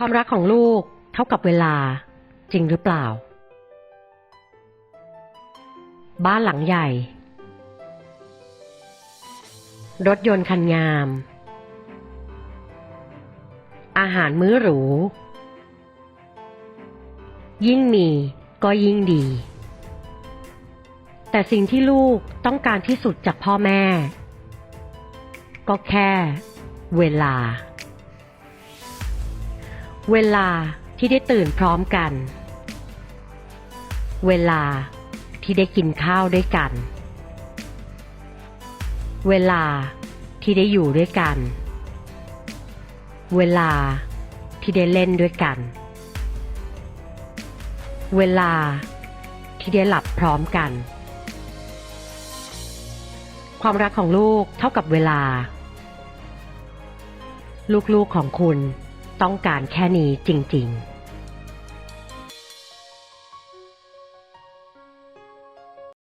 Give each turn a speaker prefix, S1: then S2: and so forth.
S1: ความรักของลูกเท่ากับเวลา จริงหรือเปล่า บ้านหลังใหญ่ รถยนต์คันงาม อาหารมื้อหรู ยิ่งมีก็ยิ่งดี แต่สิ่งที่ลูกต้องการที่สุดจากพ่อแม่ ก็แค่เวลา เวลาที่ได้ตื่นพร้อมกัน เวลาที่ได้กินข้าวด้วยกัน เวลาที่ได้อยู่ด้วยกัน เวลาที่ได้เล่นด้วยกัน เวลาที่ได้หลับพร้อมกัน ความรักของลูกเท่ากับเวลา ลูกๆของคุณ ต้องการแค่นี้จริง ๆ